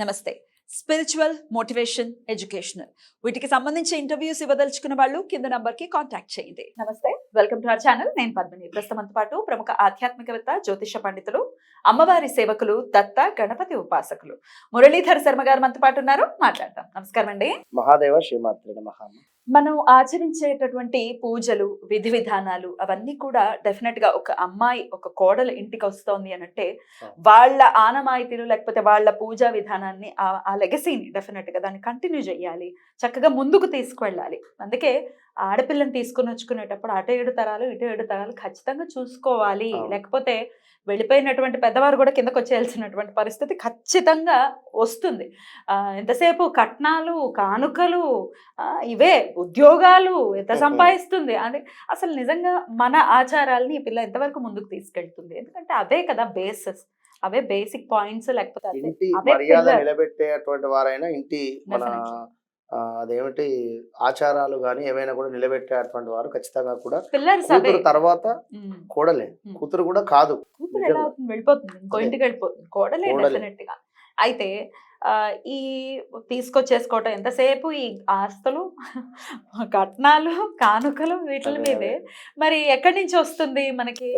నమస్తే. Spiritual motivation educational వీటికి సంబంధించి ఇంటర్వ్యూస్ ఇవ్వదలుచుకున్న వాళ్ళు కింద నంబర్కి కాంటాక్ట్ చేయండి. నమస్తే. వెల్కమ్ టు అవర్ ఛానల్ నేను పద్మిని. ప్రస్తుతంతో పాటు ప్రముఖ ఆధ్యాత్మికవేత్త జ్యోతిష పండితులు అమ్మవారి సేవకులు దత్త గణపతి ఉపాసకులు మురళీధర్ శర్మ గారు మనతో పాటు ఉన్నారు. మాట్లాడదాం. నమస్కారం అండి మహాదేవ శ్రీమాత్రి నమః. మనం ఆచరించేటటువంటి పూజలు విధి విధానాలు అవన్నీ కూడా డెఫినెట్గా ఒక అమ్మాయి ఒక కోడలు ఇంటికి వస్తోంది అని అంటే వాళ్ళ ఆనమాయితీలు లేకపోతే వాళ్ళ పూజా విధానాన్ని ఆ- లెగసీని డెఫినెట్గా దాన్ని కంటిన్యూ చేయాలి. చక్కగా ముందుకు తీసుకువెళ్ళాలి. అందుకే ఆడపిల్లని తీసుకుని వచ్చుకునేటప్పుడు అటు ఏడు తరాలు ఇటు ఏడు తరాలు ఖచ్చితంగా చూసుకోవాలి. లేకపోతే వెళ్ళిపోయినటువంటి పెద్దవారు కూడా కిందకు వచ్చేయాల్సినటువంటి పరిస్థితి ఖచ్చితంగా వస్తుంది ఎంతసేపు కట్నాలు కానుకలు ఇవే ఉద్యోగాలు ఎంత. సంపాదిస్తుంది అని అసలు నిజంగా మన ఆచారాలని ఈ పిల్ల ఎంతవరకు ముందుకు తీసుకెళ్తుంది ఎందుకంటే అవే కదా బేసెస్ అవే బేసిక్ పాయింట్స్ లేకపోతే ఇంటి అవే మర్యాద pillar. నిలబెట్టేటువంటి వారైనా ఇంటి మన అదేమిటి ఆచారాలు కానీ ఏమైనా కూడా నిలబెట్టేటువంటి వారు ఖచ్చితంగా కూడా తర్వాత. కోడలే. కూతురు కూడా కాదు కూతురు. ఎలా అవుతుంది వెళ్ళిపోతుంది ఇంకో. ఇంటికి వెళ్ళిపోతుంది కోడలే. డెఫినెట్గా అయితే ఈ తీసుకొచ్చేసుకోవటం ఎంతసేపు ఈ ఆస్తులు కట్నాలు కానుకలు వీటి మీదే మరి ఎక్కడి నుంచి వస్తుంది మనకి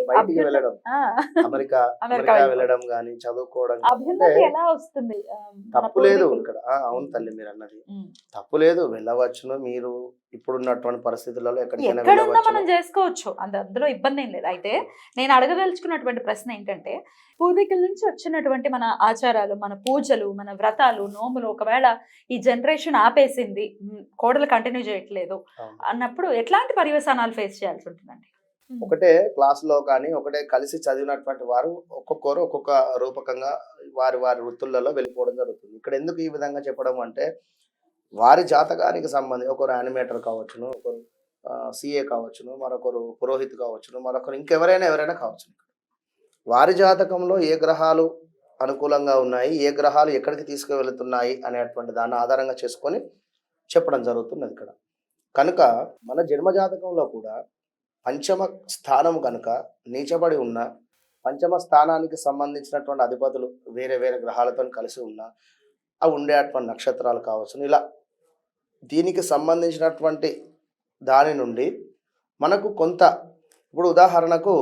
అమెరికా అమెరికా. వెళ్ళడం చదువుకోవడం గానీ. అభ్యున్నతి అంటే ఎలా వస్తుంది తప్పు లేదు. ఇక్కడ అవును తల్లి మీరు అన్నది. తప్పు లేదు వెళ్ళవచ్చును మీరు ఇప్పుడున్నటువంటి పరిస్థితులలో ఎక్కడికైనా మనం చేసుకోవచ్చు. అంద అందులో ఇబ్బంది ఏం లేదు అయితే నేను అడగదలుచుకున్నటువంటి ప్రశ్న ఏంటంటే పూర్వీకుల నుంచి వచ్చినటువంటి మన ఆచారాలు మన పూజలు మన వ్రతాలు నోములు ఒకవేళ ఈ జనరేషన్ ఆపేసింది కోడలు కంటిన్యూ చేయట్లేదు. అన్నప్పుడు ఎట్లాంటి పర్యవసానాలు ఫేస్ చేయాల్సి ఉంటుందండి. ఒకటే క్లాస్లో కానీ ఒకటే కలిసి చదివినటువంటి వారు ఒక్కొక్కరు ఒక్కొక్క రూపకంగా వారి వారి వృత్తులలో వెళ్ళిపోవడం జరుగుతుంది. ఇక్కడ ఎందుకు ఈ విధంగా చెప్పడం అంటే వారి జాతకానికి సంబంధించి ఒకరు యానిమేటర్ కావచ్చును ఒకరు సిఏ కావచ్చును మరొకరు పురోహిత్ కావచ్చును మరొకరు ఇంకెవరైనా ఎవరైనా కావచ్చు. వారి జాతకంలో ఏ గ్రహాలు అనుకూలంగా ఉన్నాయి ఏ గ్రహాలు ఎక్కడికి తీసుకువెళుతున్నాయి అనేటువంటి దాన్ని ఆధారంగా చేసుకొని చెప్పడం జరుగుతున్నది ఇక్కడ. కనుక మన జన్మ జాతకంలో కూడా పంచమ స్థానం కనుక నీచబడి ఉన్న పంచమ స్థానానికి సంబంధించినటువంటి అధిపతులు వేరే వేరే గ్రహాలతో కలిసి ఉన్న ఆ ఉండేటువంటి నక్షత్రాలు కావచ్చు ఇలా దీనికి సంబంధించినటువంటి దాని నుండి మనకు కొంత ఇప్పుడు ఉదాహరణకు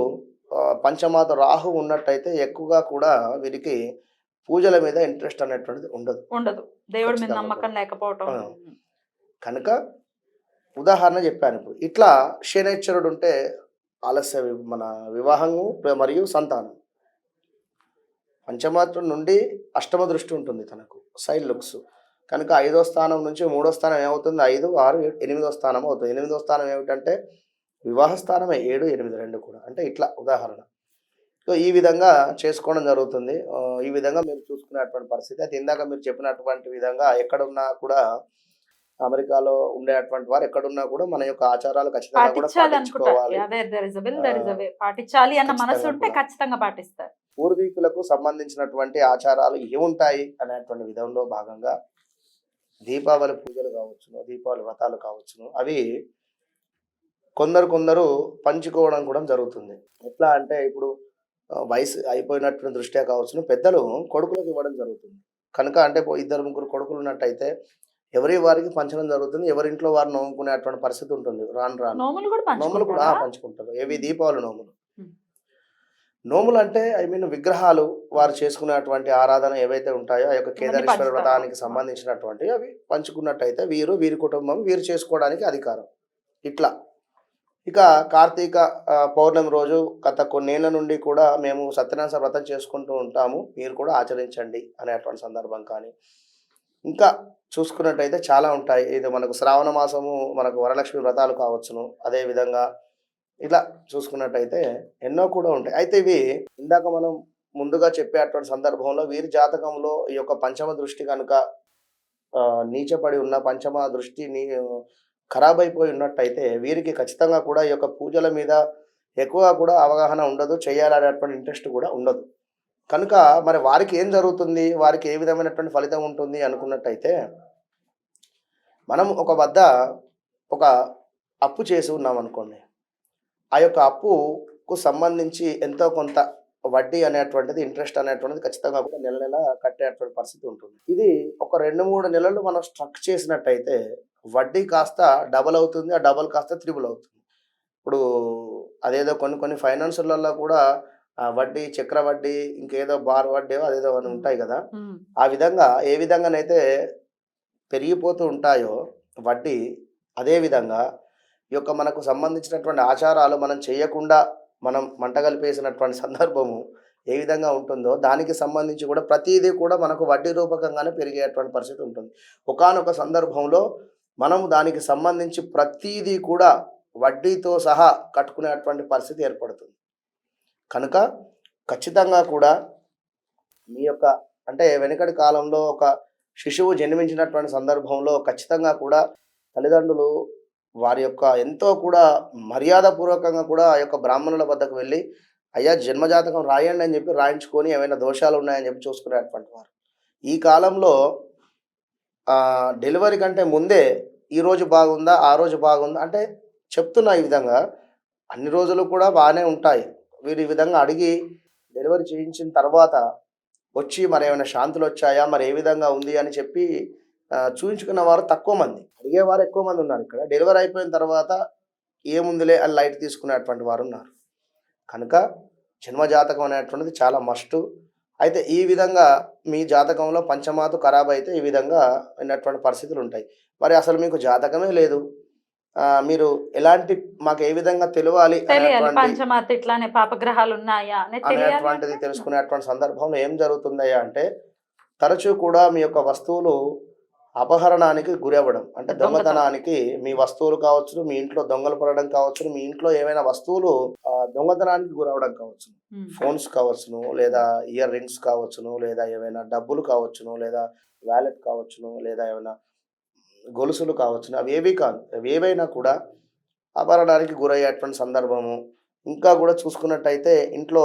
పంచమాత రాహు ఉన్నట్టయితే ఎక్కువగా కూడా వీరికి పూజల మీద ఇంట్రెస్ట్ అనేటువంటిది ఉండదు. ఉండదు. దేవుడి మీద నమ్మకం లేకపోవటం. కనుక ఉదాహరణ చెప్పాను ఇప్పుడు. ఇట్లా శనేశ్వరుడు ఉంటే ఆలస్య మన వివాహము మరియు సంతానం. పంచమాత్రం నుండి అష్టమ దృష్టి ఉంటుంది తనకు సైడ్ లుక్స్. కనుక ఐదో స్థానం నుంచి మూడో స్థానం ఏమవుతుంది? ఐదు ఆరు ఎనిమిదో స్థానం అవుతుంది. ఎనిమిదో స్థానం ఏమిటంటే వివాహ స్థానమే ఏడు ఎనిమిది రెండు కూడా. అంటే ఇట్లా ఉదాహరణ. సో ఈ విధంగా చేసుకోవడం జరుగుతుంది. ఈ విధంగా మీరు చూసుకునేటువంటి పరిస్థితి. అయితే ఇందాక మీరు చెప్పినటువంటి విధంగా ఎక్కడున్నా కూడా అమెరికాలో ఉండేటువంటి వారు ఎక్కడున్నా కూడా మన యొక్క ఆచారాలు ఖచ్చితంగా కూడా పాటించుకోవాలి. పాటించాలి అన్న మనసు ఖచ్చితంగా ఉంటే కూడా. ఖచ్చితంగా పాటిస్తారు. పూర్వీకులకు సంబంధించినటువంటి ఆచారాలు ఏముంటాయి అనేటువంటి విధంలో భాగంగా దీపావళి పూజలు కావచ్చును దీపావళి వ్రతాలు కావచ్చును. అవి కొందరు కొందరు పంచుకోవడం కూడా జరుగుతుంది. ఎట్లా అంటే ఇప్పుడు వయసు అయిపోయినటువంటి దృష్ట్యా కావచ్చును. పెద్దలు కొడుకులకు ఇవ్వడం జరుగుతుంది. కనుక అంటే ఇద్దరు ముగ్గురు కొడుకులు ఉన్నట్టయితే ఎవరి వారికి పంచడం జరుగుతుంది ఎవరింట్లో వారు నవ్వుకునేటువంటి పరిస్థితి ఉంటుంది. రాను రాను. నోములు కూడా పంచుకుంటారా. ఏవి? దీపావళి నోములు. నోములు అంటే ఐ మీన్ విగ్రహాలు వారు చేసుకునేటువంటి ఆరాధన ఏవైతే ఉంటాయో ఆ యొక్క కేదారేశ్వర. వ్రతానికి సంబంధించినటువంటి అవి పంచుకున్నట్టయితే వీరు వీరి కుటుంబం వీరు చేసుకోవడానికి అధికారం. ఇట్లా. ఇక కార్తీక పౌర్ణమి రోజు గత కొన్నేళ్ళ నుండి కూడా మేము సత్యనారాయణ వ్రతం చేసుకుంటూ ఉంటాము. మీరు కూడా ఆచరించండి అనేటువంటి సందర్భం కానీ. ఇంకా చూసుకున్నట్టయితే చాలా ఉంటాయి. ఇది మనకు శ్రావణ మాసము మనకు వరలక్ష్మి వ్రతాలు కావచ్చును. అదే విధంగా ఇలా చూసుకున్నట్టయితే ఎన్నో కూడా ఉంటాయి. అయితే ఇవి ఇందాక మనం ముందుగా చెప్పేటువంటి సందర్భంలో వీరి జాతకంలో ఈ యొక్క పంచమ దృష్టి కనుక నీచపడి ఉన్న పంచమ దృష్టి నీ ఖరాబ్ అయిపోయి ఉన్నట్టయితే వీరికి ఖచ్చితంగా కూడా ఈ యొక్క పూజల మీద ఎక్కువ కూడా అవగాహన ఉండదు. చేయాలనేటువంటి ఇంట్రెస్ట్ కూడా ఉండదు. కనుక మరి వారికి ఏం జరుగుతుంది? వారికి ఏ విధమైనటువంటి ఫలితం ఉంటుంది అనుకున్నట్టయితే మనం ఒక వద్ద ఒక అప్పు చేసి ఉన్నాం అనుకోండి ఆ యొక్క అప్పుకు సంబంధించి ఎంతో కొంత వడ్డీ అనేటువంటిది ఇంట్రెస్ట్ అనేటువంటిది ఖచ్చితంగా కూడా నెల నెల కట్టేటువంటి పరిస్థితి ఉంటుంది. ఇది ఒక రెండు మూడు నెలలు మనం స్ట్రక్ చేసినట్టయితే వడ్డీ కాస్త డబల్ అవుతుంది ఆ డబల్ కాస్త త్రిబుల్ అవుతుంది. ఇప్పుడు అదేదో కొన్ని కొన్ని ఫైనాన్సులలో కూడా వడ్డీ చక్ర వడ్డీ ఇంకేదో బార్ వడ్డీ అదేదో అని ఉంటాయి కదా. ఆ విధంగా ఏ విధంగానైతే పెరిగిపోతూ ఉంటాయో వడ్డీ అదే విధంగా ఈ యొక్క మనకు సంబంధించినటువంటి ఆచారాలు మనం చేయకుండా మనం మంటగలిపేసినటువంటి సందర్భము ఏ విధంగా ఉంటుందో దానికి సంబంధించి కూడా ప్రతిదీ కూడా మనకు వడ్డీ రూపకంగానే పెరిగేటువంటి పరిస్థితి ఉంటుంది. ఒకానొక సందర్భంలో మనము దానికి సంబంధించి ప్రతిదీ కూడా వడ్డీతో సహా కట్టుకునేటువంటి పరిస్థితి ఏర్పడుతుంది. కనుక ఖచ్చితంగా కూడా మీ యొక్క అంటే వెనుకటి కాలంలో ఒక శిశువు జన్మించినటువంటి సందర్భంలో ఖచ్చితంగా కూడా తల్లిదండ్రులు వారి యొక్క ఎంతో కూడా మర్యాదపూర్వకంగా కూడా ఆ యొక్క బ్రాహ్మణుల వద్దకు వెళ్ళి అయ్యా జన్మజాతకం రాయండి అని చెప్పి రాయించుకొని ఏమైనా దోషాలు ఉన్నాయని చెప్పి చూసుకునేటువంటి వారు. ఈ కాలంలో డెలివరీ కంటే ముందే ఈ రోజు బాగుందా ఆ రోజు బాగుందా అంటే చెప్తున్నా ఈ విధంగా అన్ని రోజులు కూడా బాగానే ఉంటాయి. వీరు ఈ విధంగా అడిగి డెలివరీ చేయించిన తర్వాత వచ్చి మరి ఏమైనా శాంతులు వచ్చాయా? మరి ఏ విధంగా ఉంది? అని చెప్పి చూయించుకున్న వారు తక్కువ మంది. అడిగేవారు ఎక్కువ మంది ఉన్నారు ఇక్కడ. డెలివరీ అయిపోయిన తర్వాత ఏముందిలే అని లైట్ తీసుకునేటువంటి వారు ఉన్నారు. కనుక జన్మ జాతకం అనేటువంటిది చాలా మస్ట్ అయితే ఈ విధంగా మీ జాతకంలో పంచమాతు ఖరాబ్ అయితే ఈ విధంగా ఉన్నటువంటి పరిస్థితులు ఉంటాయి. మరి అసలు మీకు జాతకమే లేదు. మీరు ఎలాంటి మాకు ఏ విధంగా తెలియాలి పంచమాత ఇట్లానే పాపగ్రహాలు ఉన్నాయా? అనేటువంటిది? తెలుసుకునేటువంటి సందర్భంలో ఏం జరుగుతుందయ్యా అంటే తరచూ కూడా మీ యొక్క వస్తువులు అపహరణానికి గురి అవ్వడం అంటే దొంగతనం. దొంగతనానికి మీ వస్తువులు కావచ్చు మీ ఇంట్లో దొంగలు పడడం కావచ్చు మీ ఇంట్లో ఏమైనా వస్తువులు దొంగతనానికి గురవడం కావచ్చు ఫోన్స్ కావచ్చును లేదా ఇయర్ రింగ్స్ కావచ్చును లేదా ఏమైనా డబ్బులు కావచ్చును లేదా వ్యాలెట్ కావచ్చును లేదా ఏమైనా గొలుసులు కావచ్చును. అవి ఏవి కాదు. అవి ఏవైనా కూడా అపహరణానికి గురయ్యేటువంటి సందర్భము. ఇంకా కూడా చూసుకున్నట్టయితే ఇంట్లో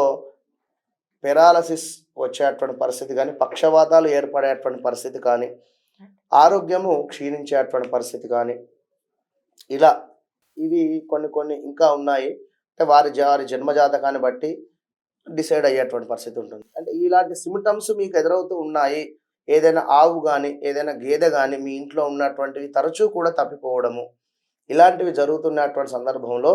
పెరాలసిస్ వచ్చేటువంటి పరిస్థితి కానీ పక్షవాతాలు ఏర్పడేటువంటి పరిస్థితి కానీ ఆరోగ్యము క్షీణించేటువంటి పరిస్థితి కానీ ఇలా ఇవి కొన్ని కొన్ని ఇంకా ఉన్నాయి. అంటే వారి వారి జన్మజాతకాన్ని బట్టి డిసైడ్ అయ్యేటువంటి పరిస్థితి ఉంటుంది. అంటే ఇలాంటి సిమ్టమ్స్ మీకు ఎదురవుతూ ఉన్నాయి. ఏదైనా ఆవు కానీ ఏదైనా గేదె కానీ మీ ఇంట్లో ఉన్నటువంటివి తరచూ కూడా తప్పిపోవడము ఇలాంటివి జరుగుతున్నటువంటి సందర్భంలో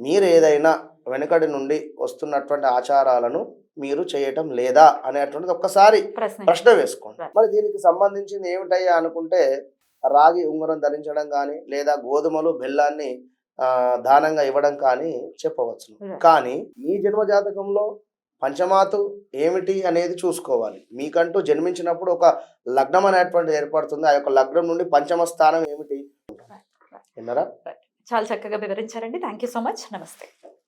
మీరు ఏదైనా వెనుకడి నుండి వస్తున్నటువంటి ఆచారాలను మీరు చేయటం లేదా అనేటువంటిది ఒక్కసారి ప్రశ్న వేసుకోండి. మరి దీనికి సంబంధించింది ఏమిటయ్యా అనుకుంటే రాగి ఉంగరం ధరించడం కానీ లేదా గోధుమలు బెల్లాన్ని దానంగా ఇవ్వడం కానీ చెప్పవచ్చు. కానీ మీ జన్మ జాతకంలో పంచమాతు ఏమిటి అనేది చూసుకోవాలి. మీకంటూ జన్మించినప్పుడు ఒక లగ్నం అనేటువంటిది ఏర్పడుతుంది. ఆ యొక్క లగ్నం నుండి పంచమ స్థానం ఏమిటి? విన్నారా? చాలా చక్కగా వివరించారండి. Thank so much. నమస్తే.